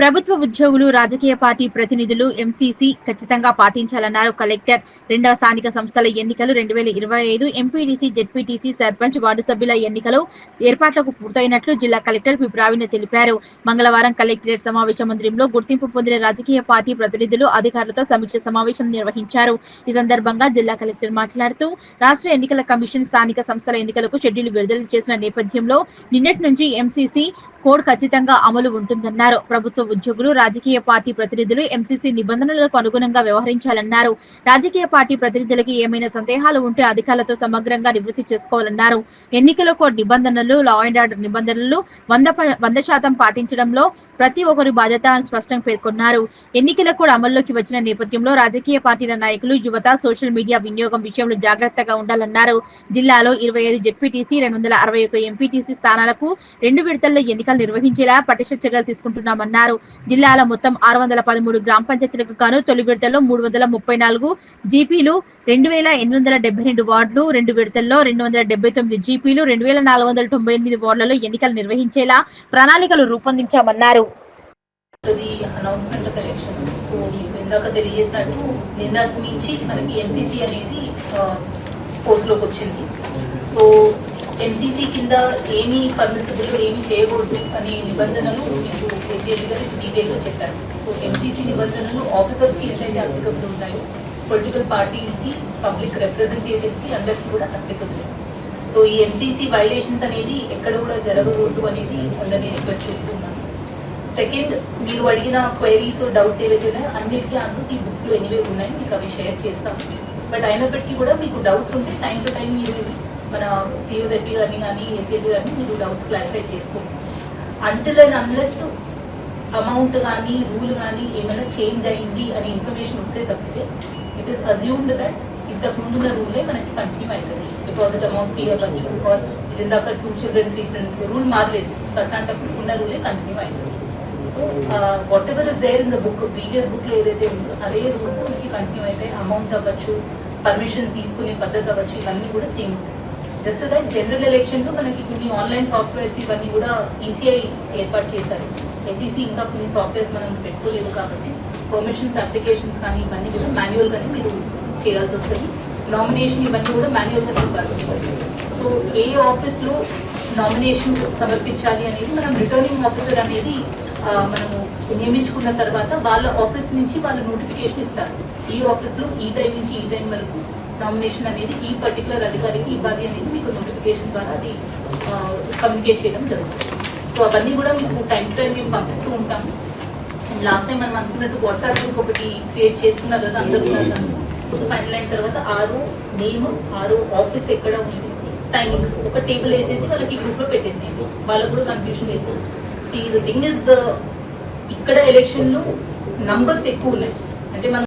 ప్రభుత్వ ఉద్యోగులు రాజకీయ పార్టీ ప్రతినిధులు ఎంసీసీ ఖచ్చితంగా పాటించాలన్నారు. కలెక్టర్ రెండవ స్థానిక సంస్థల ఎన్నికలు రెండు వేల ఇరవై ఐదు ఎంపీడీసీ జెడ్పీటీసీ సర్పంచ్ వార్డు సభ్యుల ఎన్నికలు ఏర్పాట్లకు పూర్తయినట్లు జిల్లా కలెక్టర్ పి ప్రావీణ్య తెలిపారు. మంగళవారం కలెక్టరేట్ సమావేశ మందిరంలో గుర్తింపు పొందిన రాజకీయ పార్టీ ప్రతినిధులు అధికారులతో సమీక్ష సమావేశం నిర్వహించారు. ఈ సందర్భంగా జిల్లా కలెక్టర్ మాట్లాడుతూ రాష్ట్ర ఎన్నికల కమిషన్ స్థానిక సంస్థల ఎన్నికలకు షెడ్యూల్ విడుదల చేసిన నేపథ్యంలో నిన్నటి నుంచి ఎంసీసీ కోడ్ ఖచ్చితంగా అమలు ఉంటుందన్నారు. ప్రభుత్వ ఉద్యోగులు రాజకీయ పార్టీ ప్రతినిధులు ఎంసీసీ నిబంధనలకు అనుగుణంగా వ్యవహరించాలన్నారు. రాజకీయ పార్టీ ప్రతినిధులకి ఏమైనా సందేహాలు ఉంటే అధికారులతో సమగ్రంగా నివృత్తి చేసుకోవాలన్నారు. ఎన్నికల కోడ్ నిబంధనలు లా అండ్ ఆర్డర్ నిబంధనలు వంద వంద శాతం పాటించడంలో ప్రతి ఒక్కరి బాధ్యత అని స్పష్టంగా పేర్కొన్నారు. ఎన్నికల కోడ్ అమల్లోకి వచ్చిన నేపథ్యంలో రాజకీయ పార్టీల నాయకులు యువత సోషల్ మీడియా వినియోగం విషయంలో జాగ్రత్తగా ఉండాలన్నారు. జిల్లాలో ఇరవై ఐదు జెడ్పీటీసీ రెండు వందల అరవై ఒక ఎంపీటీసీ స్థానాలకు రెండు విడతల్లో ఎన్నికలు నిర్వహించేలా పటిష్ట చర్యలు తీసుకుంటున్నామన్నారు. జిల్లాల మొత్తం ఆరు వందల పదమూడు గ్రామ పంచాయతీలకు గాను తొలి విడతల్లో మూడు వందల ముప్పై నాలుగు జీపీలు రెండు వేల ఎనిమిది వందల డెబ్బై రెండు వార్డులు రెండు విడతల్లో రెండు వందల డెబ్బై తొమ్మిది జీపీలు రెండు వేల నాలుగు వందల తొంభై ఎనిమిది వార్డులలో ఎన్నికలు నిర్వహించేలా ప్రణాళికలు రూపొందించామన్నారు. తెలియజేసినట్టు నిన్నటి నుంచి మనకి ఎంసీసీ అనేది కోర్సులోకి వచ్చింది. సో ఎంసీసీ కింద ఏమి పర్మిసిబుల్ ఏమి చేయకూడదు అనే నిబంధనలు మీకు డీటెయిల్గా డీటెయిల్గా చెప్పారు. సో ఎంసీసీ నిబంధనలు ఆఫీసర్స్కి ఎట్లయితే అప్లికబుల్ ఉంటాయో పొలిటికల్ పార్టీస్కి పబ్లిక్ రిప్రజెంటేటివ్స్కి అందరికీ కూడా అప్లికబుల్ సో ఈ ఎంసీసీ వైలేషన్స్ అనేది ఎక్కడ కూడా జరగకూడదు అనేది అందరినీ రిక్వెస్ట్ చేస్తున్నాను సెకండ్ మీరు అడిగిన క్వైరీస్ డౌట్స్ ఏవైతే ఉన్నాయో అన్నిటికీ ఆన్సర్స్ ఈ బుక్స్లో ఎనివే ఉన్నాయి. మీకు అవి షేర్ చేస్తాం బట్ అయినప్పటికీ కూడా మీకు డౌట్స్ ఉంటే టైం టు టైం మీరు మన సిఓజెడ్పీ గారిని కానీ ఏసీఎల్పీ గారిని మీరు డౌట్స్ క్లారిఫై చేసుకోండి అంటిల్ అండ్ అన్లెస్ అమౌంట్ కానీ రూల్ కానీ ఏమైనా చేంజ్ అయ్యింది అనే ఇన్ఫర్మేషన్ వస్తే తప్పితే ఇట్ ఈస్ అజ్యూమ్డ్ దట్ ఇంతకు ముందున్న రూలే మనకి కంటిన్యూ అవుతుంది డిపాజిట్ అమౌంట్ ఫ్రీ అవ్వచ్చు ఆర్ ఇందాక two children three children rule మారలేదు. సో అట్లాంటప్పుడు ఉన్న రూలే కంటిన్యూ అవుతుంది so whatever is there in the book previous బుక్లో ఏదైతే ఉందో అదే రూల్స్ మనకి కంటిన్యూ అయితే అమౌంట్ అవ్వచ్చు పర్మిషన్ తీసుకునే పద్ధతి అవ్వచ్చు ఇవన్నీ కూడా సేమ్ జస్ట్ దట్ జనరల్ ఎలక్షన్లో మనకి కొన్ని ఆన్లైన్ సాఫ్ట్వేర్స్ ఇవన్నీ కూడా ఈసీఐ ఏర్పాటు చేశారు. ఎస్ఈసి ఇంకా కొన్ని సాఫ్ట్వేర్స్ మనం పెట్టుకోలేదు కాబట్టి పర్మిషన్స్ అప్లికేషన్స్ కానీ ఇవన్నీ కూడా మాన్యువల్ గానే మీరు చేయాల్సి వస్తుంది. నామినేషన్ ఇవన్నీ కూడా మాన్యువల్ గానే ఇవ్వాల్సి వస్తుంది. సో ఏ ఆఫీస్లో నామినేషన్ సమర్పించాలి అనేది మనం రిటర్నింగ్ ఆఫీసర్ అనేది మనము నియమించుకున్న తర్వాత వాళ్ళ ఆఫీస్ నుంచి వాళ్ళు నోటిఫికేషన్ ఇస్తారు. ఈ ఆఫీస్లో ఈ టైం నుంచి ఈ టైం వరకు నామినేషన్ అనేది ఈ పర్టికులర్ అధికారికి ఇవ్వాలి అనేది మీకు నోటిఫికేషన్ ద్వారా అది కమ్యూనికేట్ చేయడం జరుగుతుంది. సో అవన్నీ కూడా మీకు టైం టు టైం మేము పంపిస్తూ ఉంటాము. లాస్ట్ టైం మనం అనుకున్నట్టు వాట్సాప్ గ్రూప్ ఒకటి క్రియేట్ చేసుకున్నారు కదా అందరూ సో ఫైనల్ అయిన తర్వాత ఆరో నేమ్ ఆరో ఆఫీస్ ఎక్కడ ఉంది టైమింగ్స్ ఒక టేబుల్ వేసేసి వాళ్ళకి గ్రూప్లో పెట్టేసేయండి. వాళ్ళకు కూడా కన్ఫ్యూజన్ లేదు. సి ద థింగ్ ఇస్ ఇక్కడ ఎలక్షన్లో నంబర్స్ ఎక్కువ ఉన్నాయి. అంటే మనం